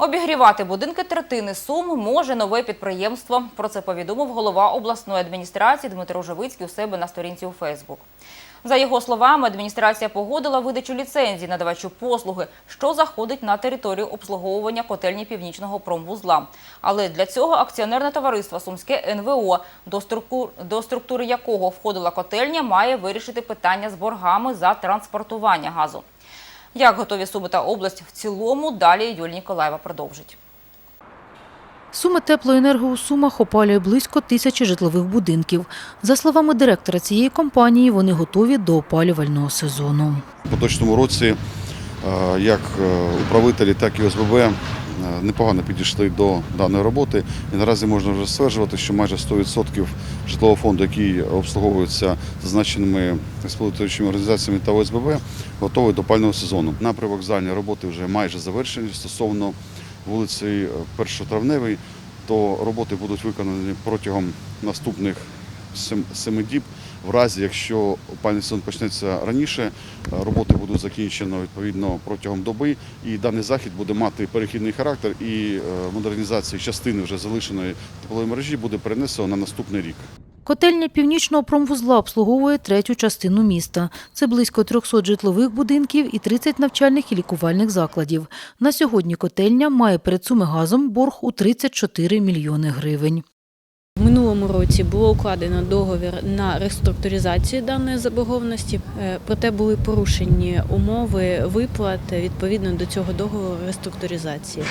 Обігрівати будинки третини Сум може нове підприємство. Про це повідомив голова обласної адміністрації Дмитро Живицький у себе на сторінці у Фейсбук. За його словами, адміністрація погодила видачу ліцензій надавачу послуги, що заходить на територію обслуговування котельні північного промвузла. Але для цього акціонерне товариство Сумське НВО, до структур, до структури якого входила котельня, має вирішити питання з боргами за транспортування газу. Як готові Суми та область в цілому, далі Юлія Ніколаєва продовжить. Сума теплоенерго у Сумах опалює близько тисячі житлових будинків. За словами директора цієї компанії, вони готові до опалювального сезону. У поточному році е, як е, управителі, так і ОСББ непогано підійшли до даної роботи. І наразі можна вже стверджувати, що майже 100% житлового фонду, який обслуговується зазначеними експлуатуючими організаціями та ОСББ, готовий до опального сезону. На привокзальні роботи вже майже завершені стосовно вулиці е, Першотравневої, то роботи будуть виконані протягом наступних семи діб. В разі, якщо опальний сезон почнеться раніше, е, роботи будуть закінчено відповідно протягом доби, і даний захід буде мати перехідний характер, і е, модернізація частини вже залишеної теплової мережі буде перенесено на наступний рік. Котельня північного промвузла обслуговує третю частину міста. Це близько 300 житлових будинків і 30 навчальних і лікувальних закладів. На сьогодні котельня має перед суми газом борг у 34 мільйони гривень. Минулому році було укладено договір на реструктуризацію даної заборгованості, е, проте були порушені умови виплат відповідно до цього договору реструктуризації.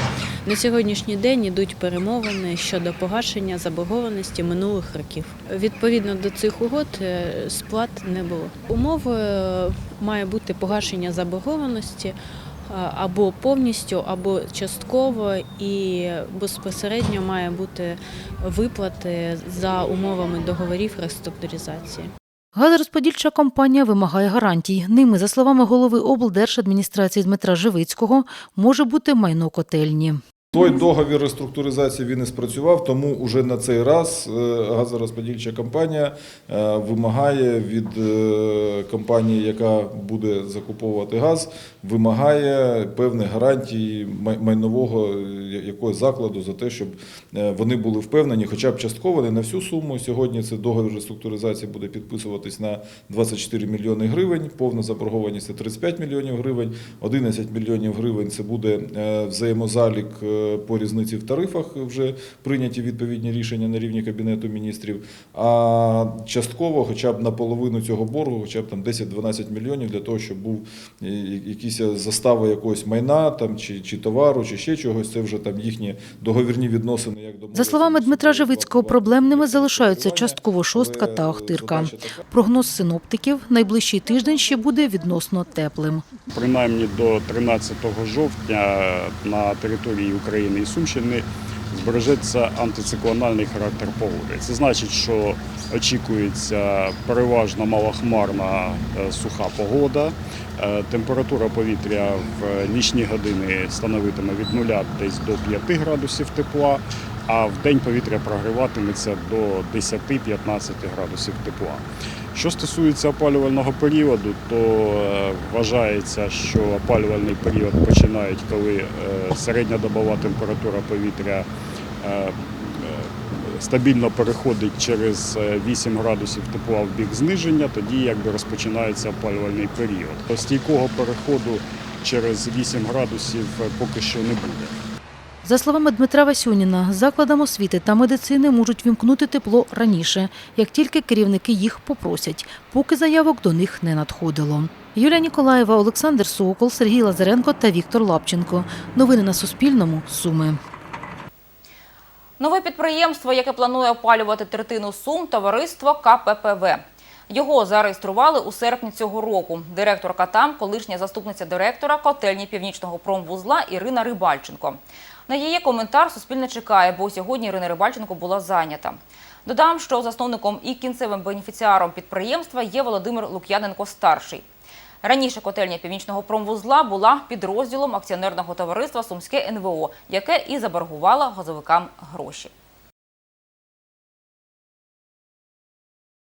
На сьогоднішній день йдуть перемовини щодо погашення заборгованості минулих років. Відповідно до цих угод е, сплат не було. Умовою має бути погашення заборгованості. А, Або повністю, або частково, і безпосередньо має бути виплати за умовами договорів реструктуризації. Газорозподільча компанія вимагає гарантій. Ними, за словами голови облдержадміністрації Дмитра Живицького, може бути майно котельні. Той договір реструктуризації він не спрацював, тому уже на цей раз е, газорозподільча компанія е, вимагає від е, компанії, яка буде закуповувати газ, вимагає певних гарантій майнового якогось закладу за те, щоб вони були впевнені, хоча б частково, не на всю суму. Сьогодні цей договір реструктуризації буде підписуватись на 24 мільйони гривень. Повна заборгованість це 35 мільйонів гривень, 11 мільйонів гривень це буде взаємозалік по різниці в тарифах. Вже прийняті відповідні рішення на рівні Кабінету міністрів. А частково, хоча б наполовину цього боргу, хоча б там 10-12 мільйонів для того, щоб був якісь застава якогось майна там чи, чи товару, чи ще чогось. Це вже там їхні договірні відносини. Як За словами Дмитра Живицького, проблемними залишаються частково шостка та Охтирка. Прогноз синоптиків – найближчий тиждень ще буде відносно теплим. принаймні до 13 жовтня на території України і Сумщини збережеться антициклональний характер погоди. Це значить, що очікується переважно малохмарна е, суха погода. Е, Температура повітря в нічні години становитиме від 0 десь до 5 градусів тепла, а в день повітря прогріватиметься до 10-15 градусів тепла. Що стосується опалювального періоду, то е, вважається, що опалювальний період починають, коли е, середньодобова температура повітря е, стабільно переходить через е, 8 градусів тепла в бік зниження, тоді якби розпочинається опалювальний період. Стійкого переходу через 8 градусів поки що не буде. За словами Дмитра Васюніна, закладам освіти та медицини можуть вімкнути тепло раніше, як тільки керівники їх попросять, поки заявок до них не надходило. Юлія Ніколаєва, Олександр Сокол, Сергій Лазаренко та Віктор Лапченко. Новини на Суспільному. Суми. Нове підприємство, яке планує опалювати третину Сум, товариство КППВ. Його зареєстрували у серпні цього року. Директорка там, колишня заступниця директора котельні північного промвузла Ірина Рибальченко. На її коментар Суспільне чекає, бо сьогодні Ірина Рибальченко була зайнята. Додам, що засновником і кінцевим бенефіціаром підприємства є Володимир Лук'яненко-старший. Раніше котельня північного промвузла була підрозділом акціонерного товариства Сумське НВО, яке і заборгувало газовикам гроші.